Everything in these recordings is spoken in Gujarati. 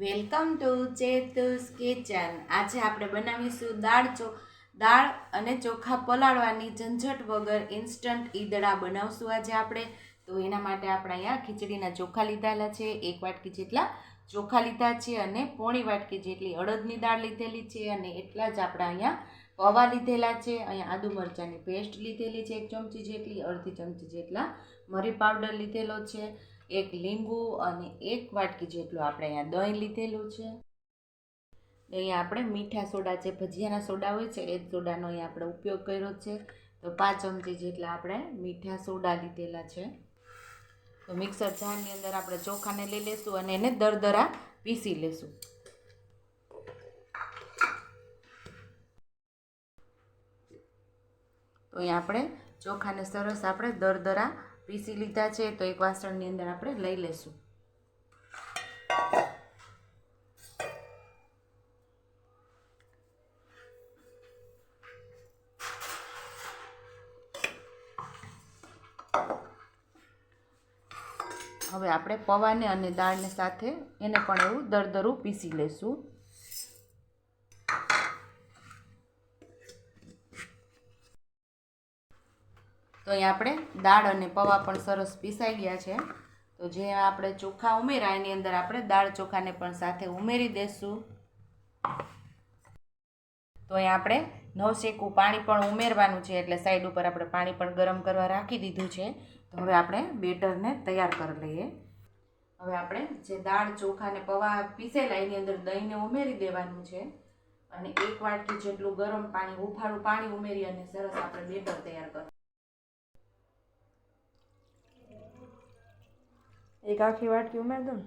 Welcome to ચેતુસ kitchen. આજે આપણે બનાવીશું દાળ ચો, દાળ અને ચોખા પલાળવાની ઝંઝટ વગર ઇન્સ્ટન્ટ ઈદડા બનાવશું આજે આપણે. તો એના માટે આપણે અહીંયા ખીચડીના ચોખા લીધેલા છે, એક વાટકી જેટલા ચોખા લીધા છે અને પોણી વાટકી જેટલી અડદની દાળ લીધેલી છે અને એટલા જ આપણે અહીંયા પૌવા લીધેલા છે. અહીંયા આદુ મરચાંની પેસ્ટ લીધેલી છે, એક ચમચી જેટલી, અડધી ચમચી જેટલા મરી પાવડર લીધેલો છે. એક લીંબુ અને એક વાટકી જેટલું આપણે અહીંયા દહીં લીધેલું છે. અહીંયા આપણે મીઠા સોડા જે ભજીયાના સોડા હોય છે, એ સોડાનો અહીંયા આપણે ઉપયોગ કર્યો છે. તો પાંચ ચમચી જેટલા આપણે મીઠા સોડા લીધેલા છે. તો મિક્સર જારની અંદર આપણે ચોખાને લઈ લેશું અને એને દરદરા પીસી લેશું. તો અહીંયા આપણે ચોખાને સરસ આપણે દરદરા પીસી લીધા છે તો એક વાસણની અંદર આપણે લઈ લેશું હવે આપણે પૌવાને અને દાળને સાથે એને પણ એવું દરદરું પીસી લેશું તો અહીં આપણે દાળ અને પૌવા પણ સરસ પીસાઈ ગયા છે. તો જે આપણે ચોખા ઉમેરા, એની અંદર આપણે દાળ ચોખાને પણ સાથે ઉમેરી દેશું. તો અહીં આપણે નવશેકું પાણી પણ ઉમેરવાનું છે, એટલે સાઈડ ઉપર આપણે પાણી પણ ગરમ કરવા રાખી દીધું છે. તો હવે આપણે બેટરને તૈયાર કરી લઈએ. હવે આપણે જે દાળ ચોખાને પૌવા પીસેલા, એની અંદર દહીંને ઉમેરી દેવાનું છે. અને એક વાટકી જેટલું ગરમ પાણી, હુફાળું પાણી ઉમેરી અને સરસ આપણે બેટર તૈયાર કરીએ એક આખી વાટકી ઉમેર દઉં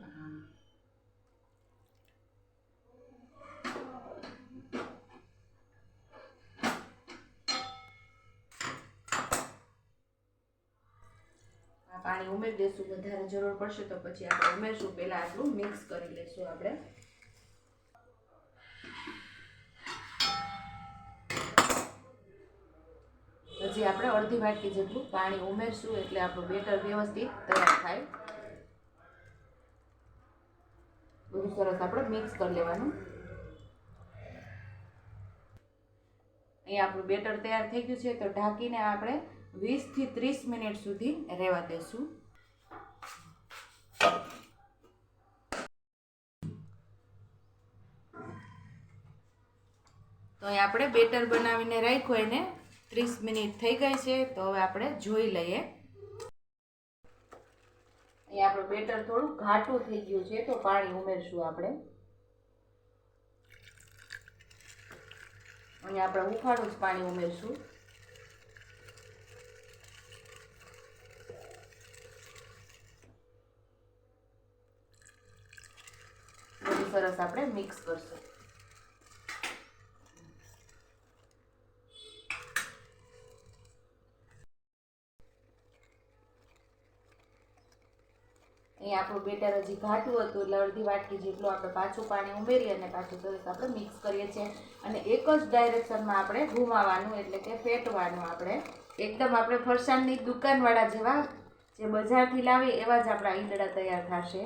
પાણી ઉમેરી દેશું વધારે જરૂર પડશે તો પછી આપણે ઉમેરશું. પહેલાં આટલું મિક્સ કરી લઈશું આપણે. પછી આપણે અડધી વાટકી જેટલું પાણી ઉમેરશું એટલે આપણું બેટર વ્યવસ્થિત તૈયાર થાય બધું સરસ, આપણે મિક્સ કરી લેવાનું. અહીંયા આપણું બેટર તૈયાર થઈ ગયું છે, તો ઢાંકીને આપણે વીસથી ત્રીસ મિનિટ સુધી રહેવા દેશું. તો અહીં આપણે બેટર બનાવીને રાખ્યું, એને ત્રીસ મિનિટ થઈ ગઈ છે, તો હવે આપણે જોઈ લઈએ. અહીં આપણું બેટર થોડું ઘાટું થઈ ગયું છે, તો પાણી ઉમેરશું આપણે. અહીંયા આપણે ઉફાળું જ પાણી ઉમેરશું. સરસ આપણે મિક્સ કરશું. અહીં આપણું બેટર હજી ઘાટું હતું એટલે અડધી વાટકી જેટલું આપણે પાછું પાણી ઉમેરી અને પાછું સરસ આપણે મિક્સ કરીએ છીએ. અને એક જ ડાયરેક્શનમાં આપણે ઘુમાવાનું એટલે કે ફેટવાનું આપણે. એકદમ આપણે ફરસાણની દુકાનવાળા જેવા જે બજારથી લાવી એવા જ આપણા ઈંડળા તૈયાર થશે.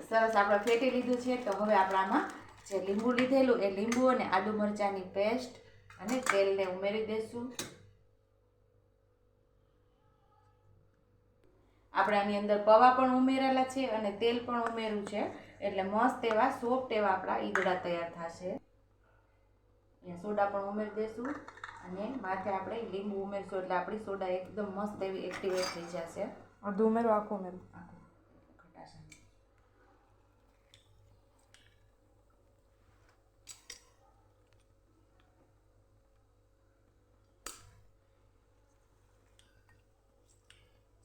સરસ આપણે ફેટી લીધું છે તો હવે આપણામાં જે લીંબુ લીધેલું એ લીંબુ અને આદુ મરચાંની પેસ્ટ અને તેલને ઉમેરી દઈશું આપણે આની અંદર પૌવા પણ ઉમેરેલા છે અને તેલ પણ ઉમેર્યું છે. એટલે મસ્ત એવા સોફ્ટ એવા આપણા ઈદડા તૈયાર થશે. અહીંયા સોડા પણ ઉમેરી દઈશું અને માથે આપણે લીંબુ ઉમેરશું. એટલે આપણી સોડા એકદમ મસ્ત એવી એક્ટિવેટ થઈ જશે. અડધું ઉમેરો આખું ઉમેરો ખટાશ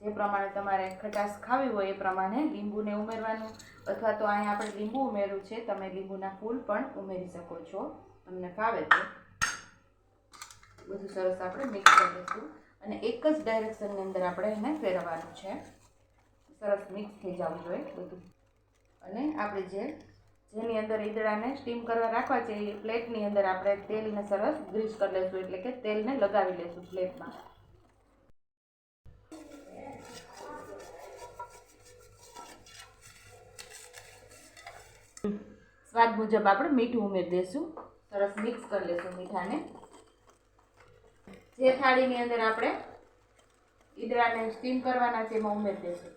જે પ્રમાણે તમારે ખટાશ ખાવી હોય એ પ્રમાણે લીંબુને ઉમેરવાનું અથવા તો અહીંયા આપણે લીંબુ ઉમેર્યું છે, તમે લીંબુના ફૂલ પણ ઉમેરી શકો છો. તમને ફાવે તો. બધું સરસ આપણે મિક્સ કરી દઈશું અને એક જ ડાયરેક્શનની અંદર આપણે એને ફેરવવાનું છે. સરસ મિક્સ થઈ જવું જોઈએ બધું. અને આપણે જે, જેની અંદર ઈદડાને સ્ટીમ કરવા રાખવા છે, એ પ્લેટની અંદર આપણે તેલને સરસ ગ્રીસ કરી લઈશું, એટલે કે તેલને લગાવી લઈશું પ્લેટમાં સ્વાદ મુજબ આપણે મીઠું ઉમેરી દઈશું. સરસ મિક્સ કરી લઈશું મીઠાને. જે થાળીની અંદર આપણે ઈદડાને સ્ટીમ કરવાના છે એમાં ઉમેરી દઈશું.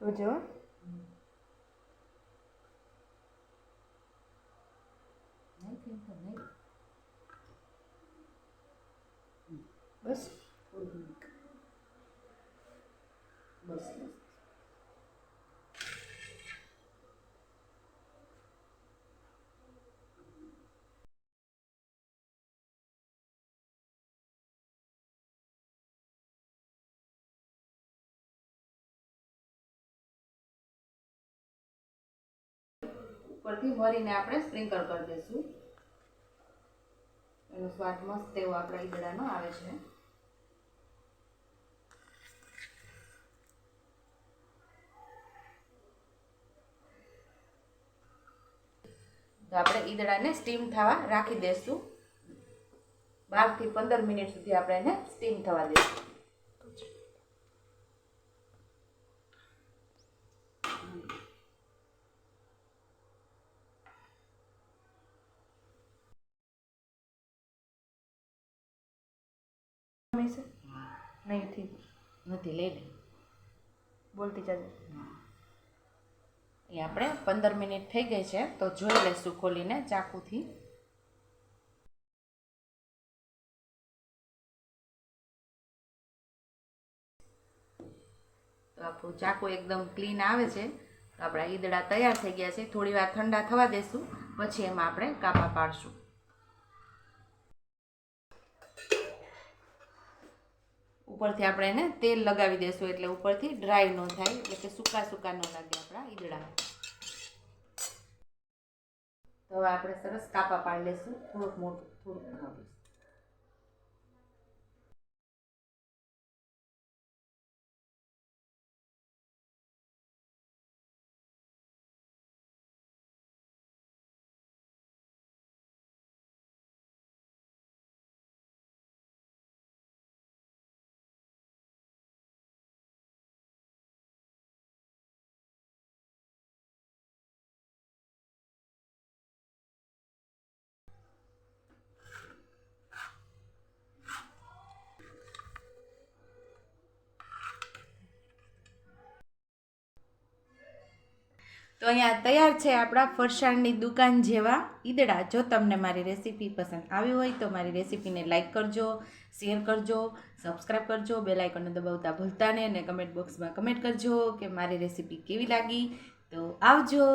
જોજો. બસ. ઉપરથી મરીને આપણે સ્પ્રિંકલ કરી દઈશું. એનો સ્વાદ મસ્ત એવો આપણા ઈદડાનો આવે છે. તો આપણે ઈદડાને સ્ટીમ થવા રાખી દઈશું. બારથી પંદર મિનિટ સુધી આપણે એને સ્ટીમ થવા દઈશું. છે નહીં થી નથી લઈ લે બોલતી જાજે એ આપણે પંદર મિનિટ થઈ ગઈ છે તો જોઈ લઈશું ખોલીને ચાકુથી. તો આપણું ચાકુ એકદમ ક્લીન આવે છે. તો આપણા ઈદડા તૈયાર થઈ ગયા છે. થોડી વાર ઠંડા થવા દેશું. પછી એમાં આપણે કાપા પાડશું. ઉપરથી આપણે એને તેલ લગાવી દઈશું એટલે ઉપરથી ડ્રાય ન થાય, એટલે કે સૂકા સૂકા ન લાગે આપણા ઈદડા તો હવે આપણે સરસ કાપા પાડી લઈશું થોડુંક મોટું, થોડુંક તો અહીંયા તૈયાર છે આપણા ફરસાણની દુકાન જેવા ઈદડા. જો તમને મારી રેસીપી પસંદ આવી હોય તો મારી રેસીપીને લાઇક કરજો, શેર કરજો સબસ્ક્રાઈબ કરજો બે આઇકનને દબાવતા ભૂલતા નહીં અને કમેન્ટ બોક્સમાં કમેન્ટ કરજો કે મારી રેસીપી કેવી લાગી. તો આવજો.